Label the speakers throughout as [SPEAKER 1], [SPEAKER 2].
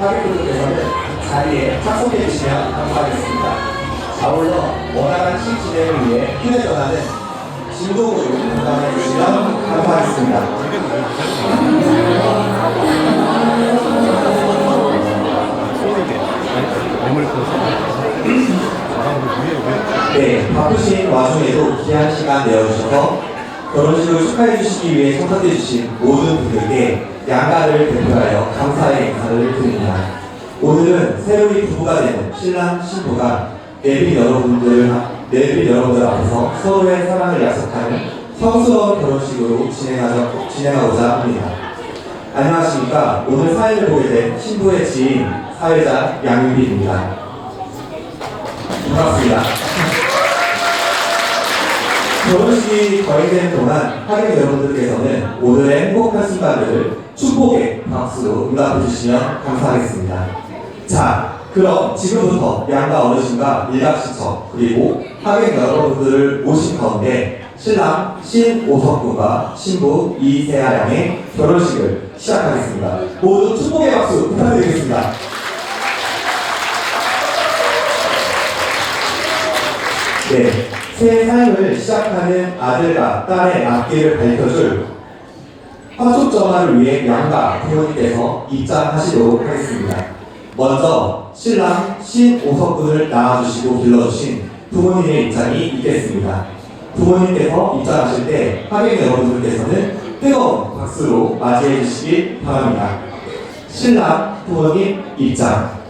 [SPEAKER 1] 하객분들께서는 자리에 착석해 주시면 감사하겠습니다. 아울러 원활한 시 진행을 위해 휴대전화는 진동으로 전달해 주시면 감사하겠습니다. 네, 바쁘신 와중에도 귀한 시간 내어주셔서 결혼식을 축하해 주시기 위해 참석해 주신 모든 분들께 양가를 대표하여 감사의 인사를 드립니다. 오늘은 새로이 부부가 되는 신랑 신부가 내빈 여러분들 내빈 여러분들 앞에서 서로의 사랑을 약속하는 성스러운 결혼식으로 진행하자, 진행하고자 합니다. 안녕하십니까. 오늘 사연을 보게 된 신부의 지인 사회자 양윤빈입니다. 반갑습니다. 결혼식이 거행되는 동안 하객 여러분들께서는 오늘의 행복한 순간들을 축복의 박수로 응답해 주시면 감사하겠습니다. 자, 그럼 지금부터 양가 어르신과 일각시처 그리고 하객 여러분들을 모신 가운데 신랑 신오석 군과 신부 이세아 양의 결혼식을 시작하겠습니다. 모두 축복의 박수 부탁드리겠습니다. 네, 새 삶을 시작하는 아들과 딸의 앞길을 밝혀줄 화촉정화를 위해 양가 부모님께서 입장하시도록 하겠습니다. 먼저 신랑 신오석 군을 나와주시고 불러주신 부모님의 입장이 있겠습니다. 부모님께서 입장하실 때 하객 여러분들께서는 뜨거운 박수로 맞이해 주시길 바랍니다. 신랑 부모님 입장.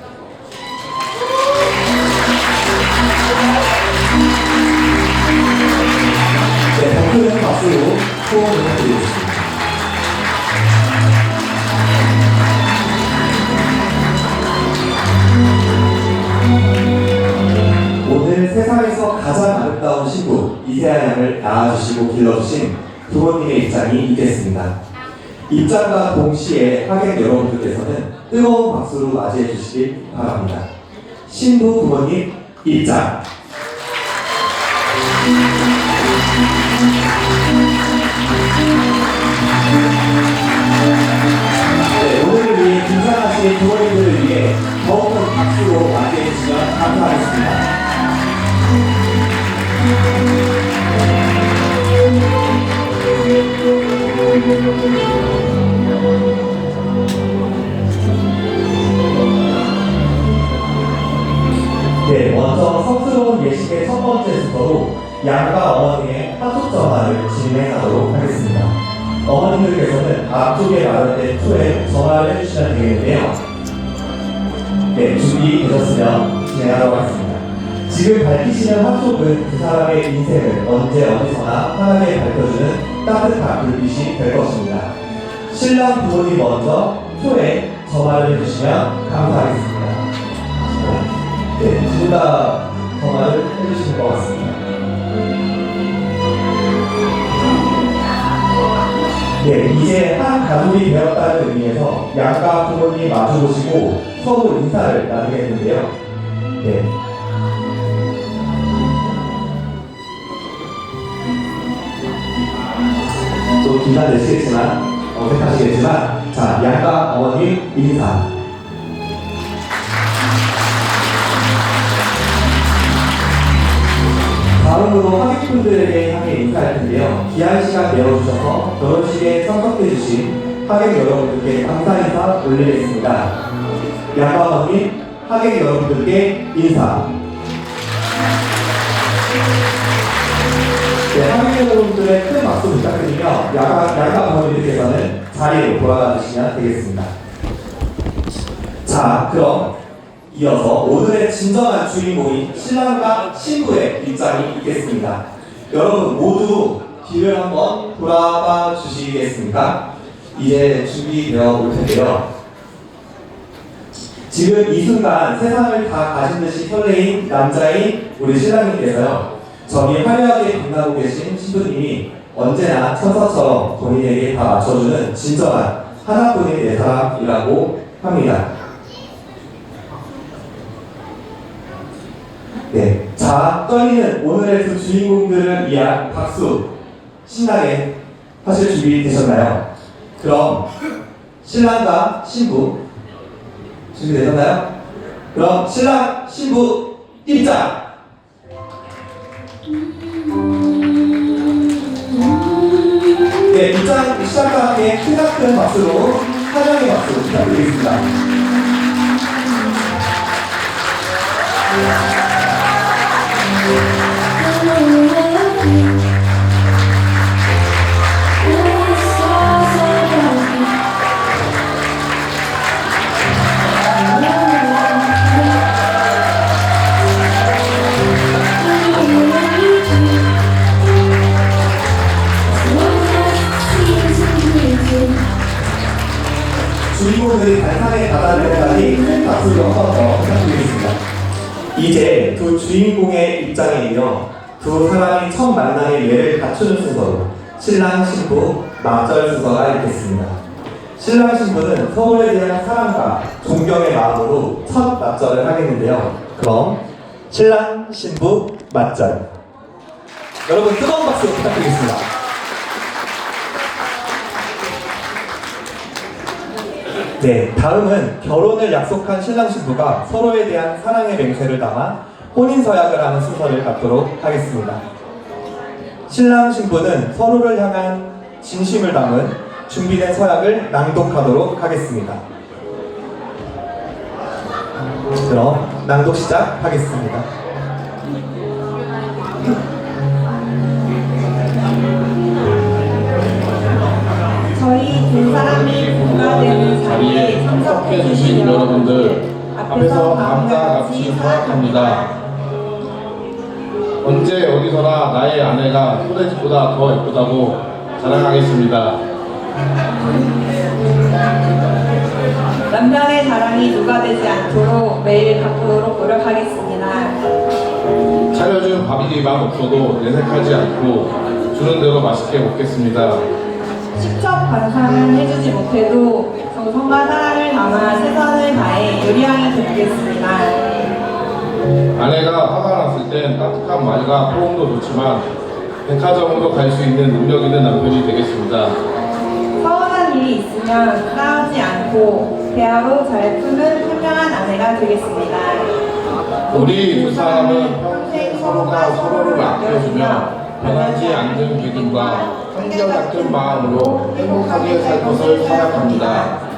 [SPEAKER 1] 박수로 호응 부탁드리겠습니다. 오늘 세상에서 가장 아름다운 신부 이세아 양을 낳아주시고 길러주신 부모님의 입장이 있겠습니다. 입장과 동시에 하객 여러분들께서는 뜨거운 박수로 맞이해 주시길 바랍니다. 신부 부모님 입장. 등산하신 부모님들을 위해 더욱 큰 박수로 맞이해 주시면 감사하겠습니다. 네, 먼저 성스러운 예식의 첫 번째 순서로 양가 어머니의 화촉전화를 진행하도록 하겠습니다. 어머님들께서는 앞쪽에 마련된 투에 전화를 해주시면 되겠는데요. 네, 준비되셨으면 진행하도록 하겠습니다. 지금 밝히시는 화촉은 그 사람의 인생을 언제 어디서나 환하게 밝혀주는 따뜻한 불빛이 될 것입니다. 신랑 부모님 먼저 투에 전화를 해주시면 감사하겠습니다. 네, 둘다 가족이 되었다는 의미에서 양가 부모님 마주보시고 서로 인사를 나누겠는데요. 네. 좀 긴장되시겠지만, 어색하시겠지만, 자, 양가 어머님 인사. 다음으로 하객분들에게 향해 인사할 텐데요. 귀한 시간 내어주셔서 결혼식에 참석해주신 하객 여러분들께 감사 인사 올리겠습니다. 양가어머님, 하객 여러분들께 인사. 네, 하객 여러분들의 큰 박수 부탁드리며 양가, 양가어머님들께서는 자리로 돌아가 주시면 되겠습니다. 자, 그럼 이어서 오늘의 진정한 주인공인 신랑과 신부의 입장이 있겠습니다. 여러분 모두 뒤를 한번 돌아봐 주시겠습니까? 이제 준비되어 올 텐데요. 지금 이 순간 세상을 다 가진 듯이 설레인 남자인 우리 신랑님께서요. 저기 화려하게 빛나고 계신 신부님이 언제나 천사처럼 본인에게 다 맞춰주는 진정한 하나뿐인 내 사람이라고 합니다. 네. 자, 떨리는 오늘의 두 주인공들을 위한 박수 신나게 하실 준비 되셨나요? 그럼 신랑과 신부 준비되셨나요? 그럼 신랑, 신부 입장! 네, 입장 시작과 함께 크나큰 박수로 환영의 박수 부탁드리겠습니다. 주인공들이 때까지 큰 박수로 한번더 부탁드리겠습니다. 이제 두 주인공의 입장에 이어 두 사람이 첫 만남의 예를 갖추는 순서로 신랑 신부 맞절 순서가 있겠습니다. 신랑 신부는 서로에 대한 사랑과 존경의 마음으로 첫 맞절을 하겠는데요. 그럼 신랑 신부 맞절. 여러분 뜨거운 박수 부탁드리겠습니다. 네, 다음은 결혼을 약속한 신랑 신부가 서로에 대한 사랑의 맹세를 담아 혼인 서약을 하는 순서를 갖도록 하겠습니다. 신랑 신부는 서로를 향한 진심을 담은 준비된 서약을 낭독하도록 하겠습니다. 그럼 낭독 시작하겠습니다.
[SPEAKER 2] 저희 두 사람이 부부가 되는 자리에 참석해 주신 여러분들
[SPEAKER 3] 앞에서 다음과 같이 서약합니다. 언제 어디서나 나의 아내가 소래집보다 더 예쁘다고 자랑하겠습니다.
[SPEAKER 2] 남편의 자랑이 누가 되지 않도록 매일 바꾸도록 노력하겠습니다.
[SPEAKER 3] 차려준 밥이 맛 없어도 내색하지 않고 주는 대로 맛있게 먹겠습니다.
[SPEAKER 2] 직접 반상은 해주지 못해도 정성과 사랑을 담아 최선을 다해 요리왕이 되겠습니다.
[SPEAKER 3] 아내가 화가 났을 땐 따뜻한 말과 포옹도 좋지만 백화점으로 갈 수 있는 능력 있는 남편이 되겠습니다.
[SPEAKER 2] 서운한 일이 있으면 싸우지 않고 대화로 잘 푸는 현명한 아내가 되겠습니다.
[SPEAKER 3] 우리 두 사람은 평생 서로가 서로를 아껴주며 변하지 않는 믿음과 한결같은 마음으로 행복하게 살 것을 서약합니다.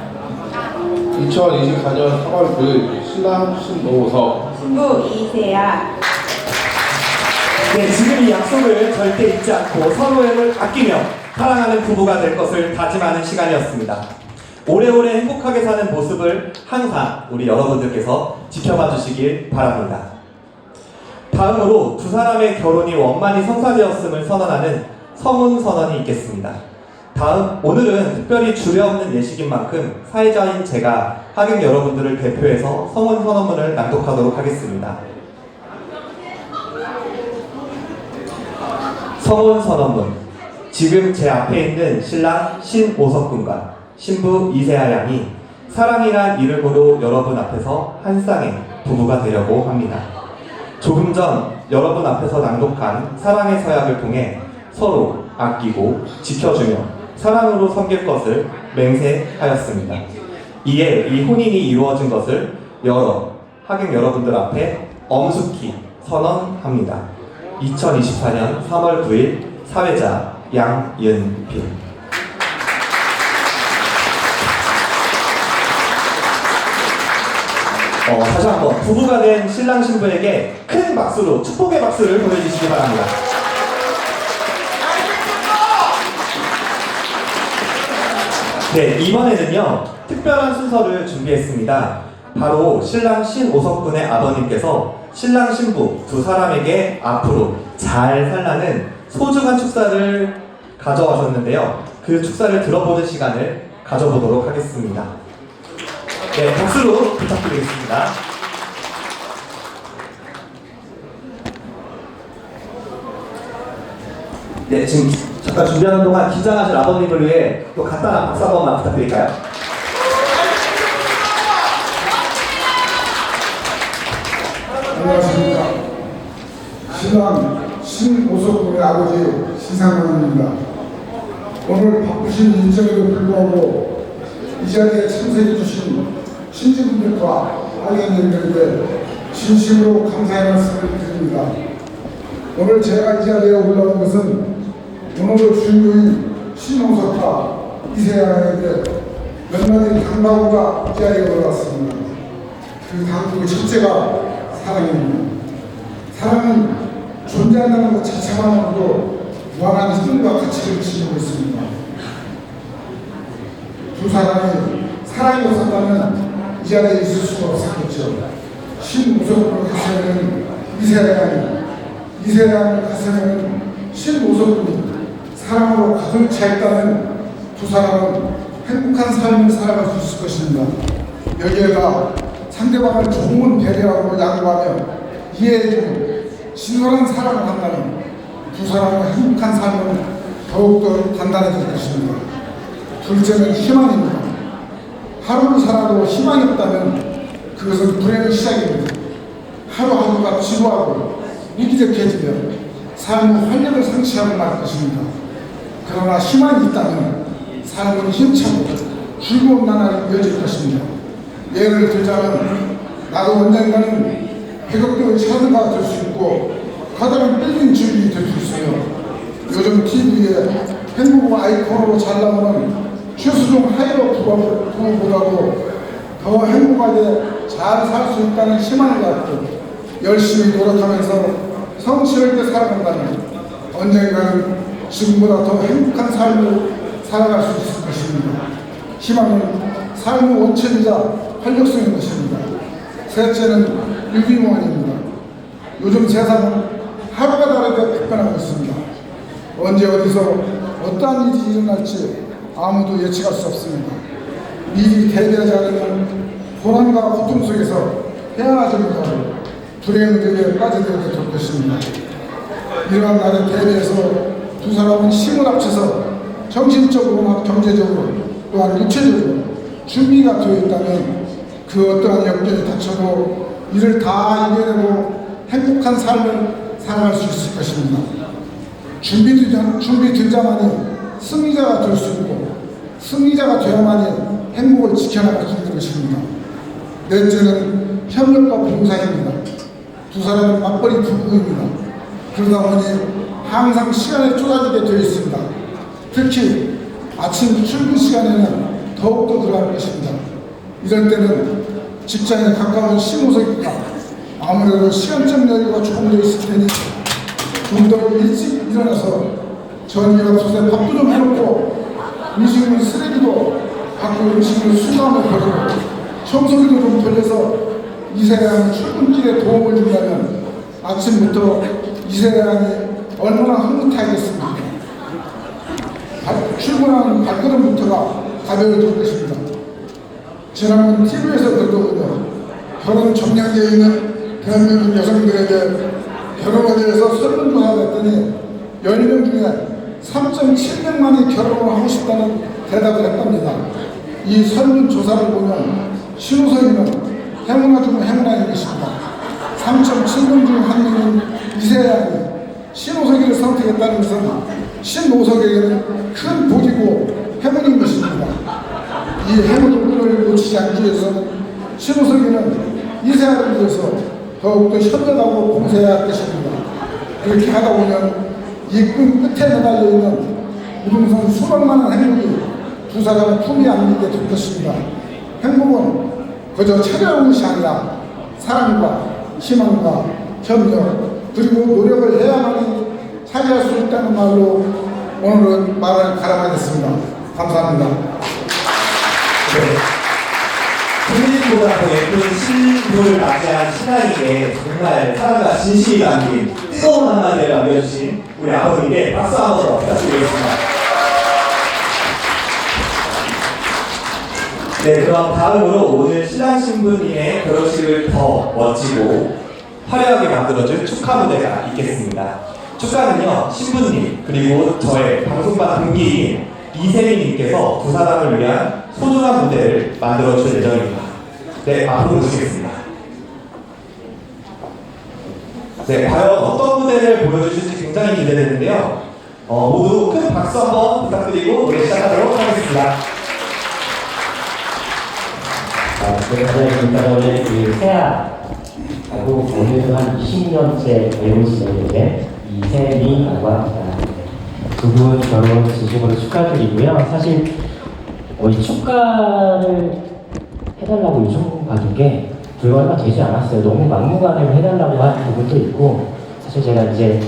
[SPEAKER 3] 2024년 3월 9일 신랑 신노서
[SPEAKER 2] 이세야
[SPEAKER 1] 네, 지금 이 약속을 절대 잊지 않고 서로를 아끼며 사랑하는 부부가 될 것을 다짐하는 시간이었습니다. 오래오래 행복하게 사는 모습을 항상 우리 여러분들께서 지켜봐 주시길 바랍니다. 다음으로 두 사람의 결혼이 원만히 성사되었음을 선언하는 성운 선언이 있겠습니다. 다음 오늘은 특별히 주례없는 예식인 만큼 사회자인 제가 하객 여러분들을 대표해서 성운 선언문을 낭독하도록 하겠습니다. 성원 선언문 지금 제 앞에 있는 신랑 신오석 군과 신부 이세아 양이 사랑이란 이름으로 여러분 앞에서 한 쌍의 부부가 되려고 합니다. 조금 전 여러분 앞에서 낭독한 사랑의 서약을 통해 서로 아끼고 지켜주며 사랑으로 섬길 것을 맹세하였습니다. 이에 이 혼인이 이루어진 것을 여러 하객 여러분들 앞에 엄숙히 선언합니다. 2024년 3월 9일 사회자 양윤필 어, 다시 한번 부부가 된 신랑 신부에게 큰 박수로 축복의 박수를 보내주시기 바랍니다. 네, 이번에는요, 특별한 순서를 준비했습니다. 바로 신랑 신오석 군의 아버님께서 신랑 신부 두 사람에게 앞으로 잘 살라는 소중한 축사를 가져와셨는데요. 그 축사를 들어보는 시간을 가져보도록 하겠습니다. 네, 박수로 부탁드리겠습니다. 네, 지금 잠깐 준비하는 동안 긴장하실 아버님을 위해 또 간단한 박수 한 번만 부탁드릴까요?
[SPEAKER 4] 안녕하십니까. 신랑 신오석군의 아버지 신상원입니다. 오늘 바쁘신 일정에도 불구하고 이 자리에 참석해 주신 신지분들과 알겠님들께 진심으로 감사의 말씀을 드립니다. 오늘 제가 이 자리에 올라온 것은 오늘의 주인공인 신홍석과 이세양에게 몇 당부가 이 자리에 올라왔습니다. 그 당국의 첫째가 사랑입니다. 사랑은 존재한다는 것 자체만으로도 무한한 힘과 가치를 지니고 있습니다. 두 사람이 사랑이 없었다면 이 자리에 있을 수가 없었겠죠. 신우석군을 가세는 이세랑이, 이세랑을 가세는 신우석군이 사랑으로 가득 차 있다면 두 사람은 행복한 삶을 살아갈 수 있을 것입니다. 여기에다 상대방을 좋은 배려하고 양보하며 이해해주는 신선한 사랑을 한다면 두 사람의 행복한 삶은 더욱더 단단해질 것입니다. 둘째는 희망입니다. 하루를 살아도 희망이 없다면 그것은 불행의 시작입니다. 하루하루가 지루하고 무기력해지면 삶은 활력을 상실하고 말 것입니다. 그러나 희망이 있다면 삶은 힘차고 즐거운 나날이 이어질 것입니다. 예를 들자면 나도 언젠가는 배급도의 차주가 될 수 있고 가다른 빌딩 주인이 될 수 있으며 요즘 TV에 행복 아이콘으로 잘 나오는 최수종 하이로 부부보다도 더 행복하게 잘 살 수 있다는 희망을 갖고 열심히 노력하면서 성실하게 살아간다면 언젠가는 지금보다 더 행복한 삶을 살아갈 수 있을 것입니다. 희망은 삶의 원천이자 활력소인 것입니다. 셋째는 유기무원입니다. 요즘 세상은 하루가 다르게 급변하고 있습니다. 언제 어디서 어떠한 일이 일어날지 아무도 예측할 수 없습니다. 미리 대비하지 않으면 고난과 고통 속에서 헤어나지 못하고 불행들에 빠져들게 될 것입니다. 이러한 날에 대비해서 두 사람은 힘을 합쳐서 정신적으로나 경제적으로 또한 육체적으로 준비가 되어 있다면 그 어떠한 역경이 닥쳐도 이를 다 이겨내고 행복한 삶을 살아갈 수 있을 것입니다. 준비되자, 준비되자만이 승리자가 될 수 있고 승리자가 되어야만이 행복을 지켜나갈 수 있는 것입니다. 넷째는 협력과 봉사입니다. 두 사람은 맞벌이 부부입니다. 그러다 보니 항상 시간에 쏟아지게 되어 있습니다. 특히 아침 출근 시간에는 더욱더 들어갈 것입니다. 이럴 때는 직장에 가까운 신호석이가 아무래도 시간적 여유가 조금 더 있을 테니 좀 더 일찍 일어나서 전기밥솥에 밥도 좀 해놓고 음식물 쓰레기도 갖고 음식물 수거함을 버리고 청소기도 좀 돌려서 이세랑이 출근길에 도움을 준다면 아침부터 이세랑이 얼마나 흐뭇하겠습니까? 발- 출근하는 발걸음부터가 가벼워질 것입니다. 지난번 TV에서 들었거든요. 결혼 정량되어 있는 대한민국 여성들에게 결혼에 대해서 설문조사를 했더니 10명 중에 3.700만이 결혼을 하고 싶다는 대답을 했답니다. 이 설문조사를 보면 신우석이는 행운아 중 행운아인 것입니다. 3.7명 중 한 명인 이세양이 신우석이를 선택했다는 것은 신우석에게는 큰 복이고 행운인 것입니다. 이 행운을 놓치지 않기 위해서는 신우석이는 이세아를 위해서 더욱더 협력하고 봉사해야 할 것입니다. 그렇게 하다 보면 이 끈 끝에 매달려 있는 무등선 수백만한 행복이 두 사람의 품에 안기게 될 것입니다. 행복은 그저 찾아오는 것이 아니라 사랑과 희망과 협력 그리고 노력을 해야만이 차지할 수 있다는 말로 오늘은 말을 가름하겠습니다. 감사합니다.
[SPEAKER 1] 네. 더 예쁜 신부를 맞이한 신랑에게 정말 사랑과 진심이 담긴 뜨거운 한마디를 남겨주신 우리 아버님께 박수 한번 더 부탁드리겠습니다. 네, 그럼 다음으로 오늘 신랑 신부님의 결혼식을 더 멋지고 화려하게 만들어줄 축하 무대가 있겠습니다. 축가는요, 신부님, 그리고 저의 방송반 동기인 이세민님께서 두 사람을 위한 소중한 무대를 만들어줄 예정입니다. 네, 앞으로 모시겠습니다. 네, 과연 어떤 무대를 보여주실지 굉장히 기대되는데요. 어, 모두 큰 박수 한번 부탁드리고 노래 시작하도록 하겠습니다.
[SPEAKER 5] 아, 제가 김다원의 그 세아하고 오늘도 한 20년째 배우 지내는데 이세민이라고 합니다. 두 분 결혼 진심으로 축하드리고요. 사실 어, 이 축가를 해달라고 요청 받은 게 불과 얼마 되지 않았어요. 너무 막무가내로 해달라고 한 부분도 있고 사실 제가 이제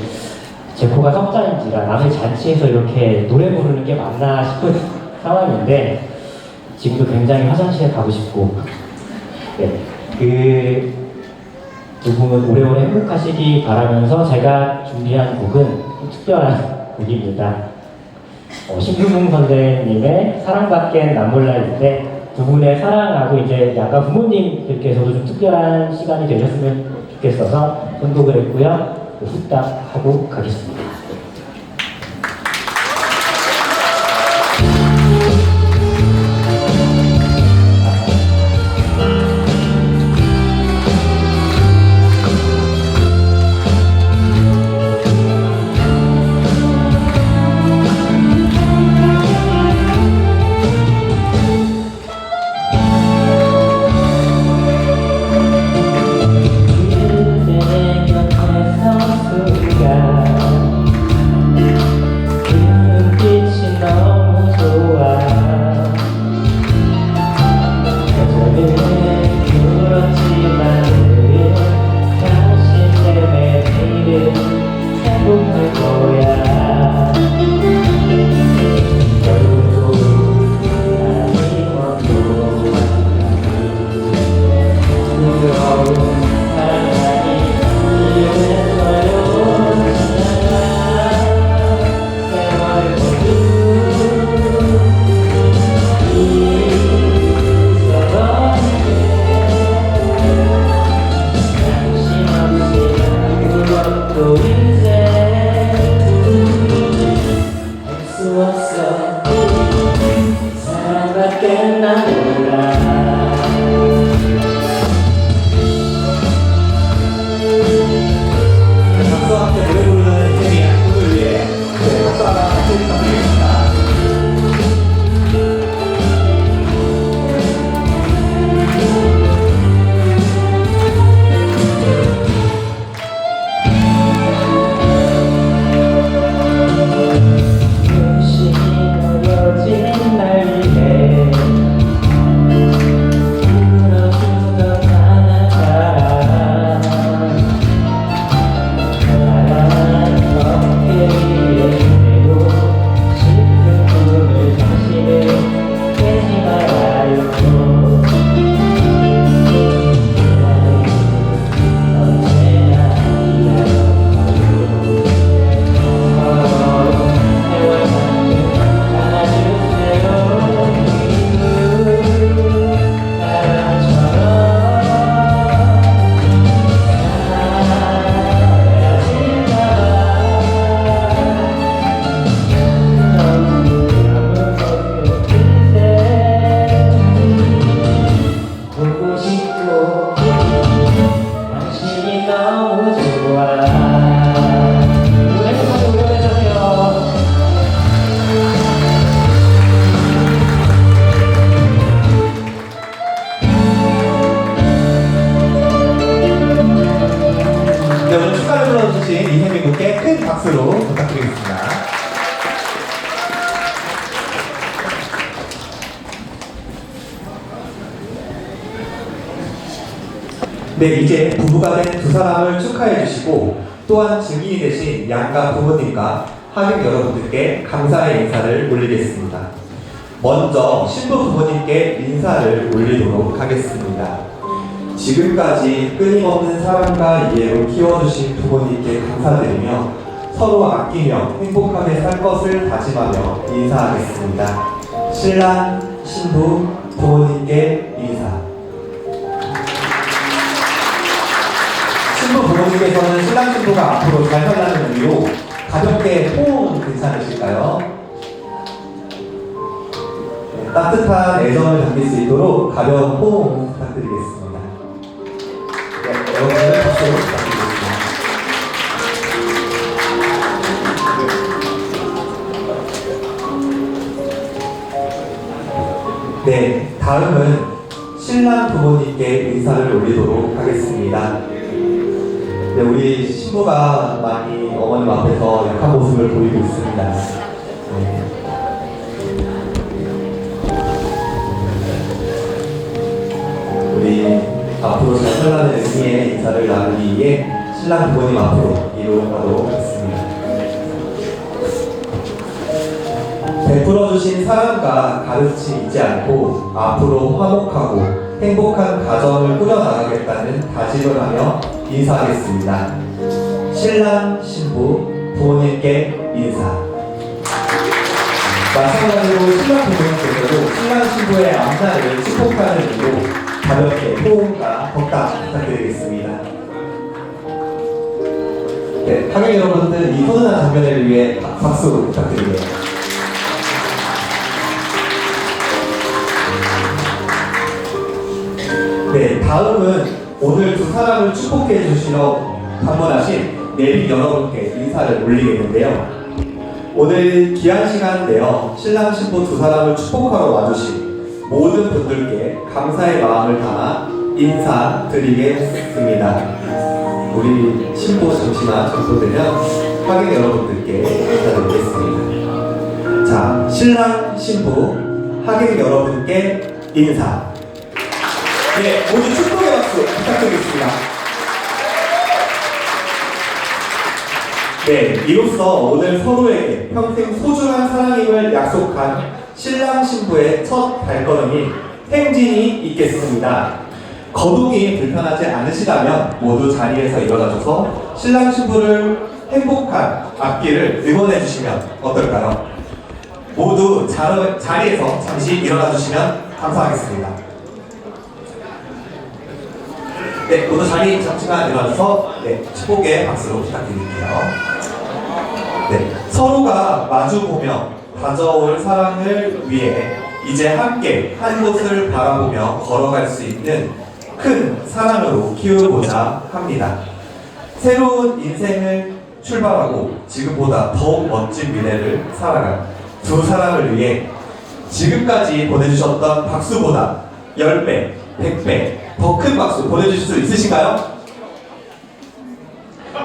[SPEAKER 5] 제 코가 석자인지라 남의 잔치에서 이렇게 노래 부르는 게 맞나 싶은 상황인데 지금도 굉장히 화장실에 가고 싶고 네, 그 두분 오래오래 행복하시기 바라면서 제가 준비한 곡은 좀 특별한 곡입니다. 어, 신규동 선생님의 사랑받기엔 남몰라인데 두 분의 사랑하고 이제 약간 부모님들께서도 좀 특별한 시간이 되셨으면 좋겠어서 선곡을 했고요. 후딱 하고 가겠습니다. 양가
[SPEAKER 1] 부모님과 하객 여러분들께 감사의 인사를 올리겠습니다. 먼저 신부 부모님께 인사를 올리도록 하겠습니다. 지금까지 끊임없는 사랑과 이해로 키워주신 부모님께 감사드리며 서로 아끼며 행복하게 살 것을 다짐하며 인사하겠습니다. 신랑, 신부, 부모님께 인사. 부모님께서는 신랑 신부가 앞으로 잘 살라는 의미로 가볍게 호응 괜찮으실까요? 네, 따뜻한 애정을 담길 수 있도록 가벼운 호응 부탁드리겠습니다. 네, 여러분들 박수로 부탁드리겠습니다. 네, 다음은 신랑 부모님께 인사를 올리도록 하겠습니다. 네, 우리 신부가 많이 어머님 앞에서 약한 모습을 보이고 있습니다. 네. 우리 앞으로 잘 살라는 의미의 인사를 나누기 위해 신랑 부모님 앞으로 이동하도록 하겠습니다. 베풀어 주신 사랑과 가르침 잊지 않고 앞으로 화목하고 행복한 가정을 꾸려나가겠다는 다짐을 하며 인사하겠습니다. 신랑, 신부, 부모님께 인사. 마찬가지로 신랑 부모님께서도 신랑 신부의 앞날을 축복하는 의미로 가볍게 호응과 덕담 부탁드리겠습니다. 네, 하객 여러분들 이 훈훈한 장면을 위해 박- 박수 부탁드립니다. 네, 다음은 오늘 두 사람을 축복해 주시러 방문하신 내빈 여러분께 인사를 올리겠는데요. 오늘 귀한 시간 내어 신랑 신부 두 사람을 축복하러 와주신 모든 분들께 감사의 마음을 담아 인사드리겠습니다. 우리 신부 잠시만 정도되면 하객 여러분들께 인사드리겠습니다. 자, 신랑 신부 하객 여러분께 인사. 네, 모두 축복의 박수 부탁드리겠습니다. 네, 이로써 오늘 서로에게 평생 소중한 사랑임을 약속한 신랑 신부의 첫 발걸음이 행진이 있겠습니다. 거동이 불편하지 않으시다면 모두 자리에서 일어나셔서 신랑 신부를 행복한 앞길을 응원해 주시면 어떨까요? 모두 자, 자리에서 잠시 일어나 주시면 감사하겠습니다. 네, 모두 자리 잠시만 일어나서 네, 축복의 박수로 부탁드릴게요. 네, 서로가 마주보며 다져올 사랑을 위해 이제 함께 한 곳을 바라보며 걸어갈 수 있는 큰 사랑으로 키우고자 합니다. 새로운 인생을 출발하고 지금보다 더욱 멋진 미래를 살아갈 두 사람을 위해 지금까지 보내주셨던 박수보다 10배, 100배 더 큰 박수 보내주실 수 있으신가요?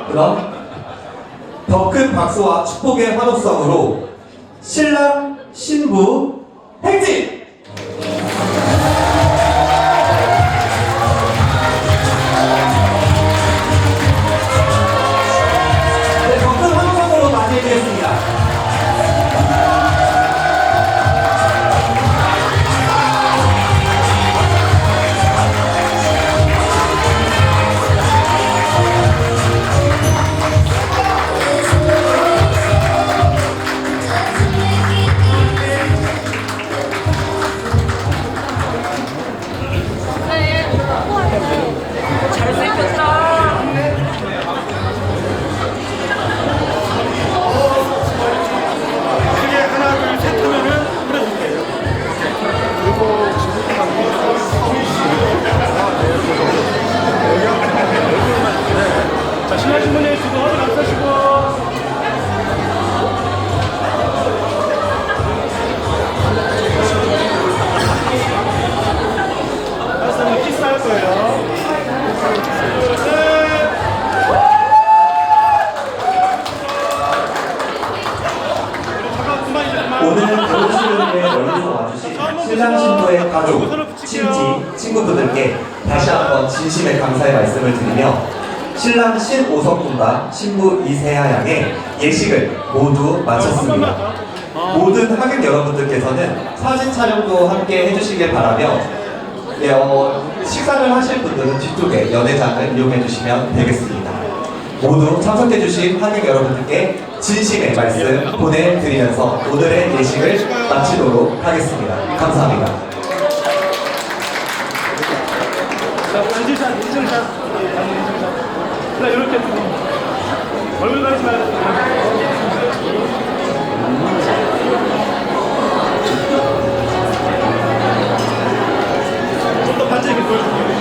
[SPEAKER 1] 그럼 더 큰 박수와 축복의 환호성으로 신랑, 신부, 행진! 신부 이세아 양의 예식을 모두 마쳤습니다. 모든 하객 여러분들께서는 사진 촬영도 함께 해주시길 바라며 네, 어, 식사를 하실 분들은 뒤쪽에 연회장을 이용해 주시면 되겠습니다. 모두 참석해 주신 하객 여러분들께 진심의 말씀 보내드리면서 오늘의 예식을 마치도록 하겠습니다. 감사합니다.
[SPEAKER 6] 자, 인증샷, 인증샷. 자, 이렇게. 얼굴 가리지 말고. 좀더 반짝이 보여줄게요.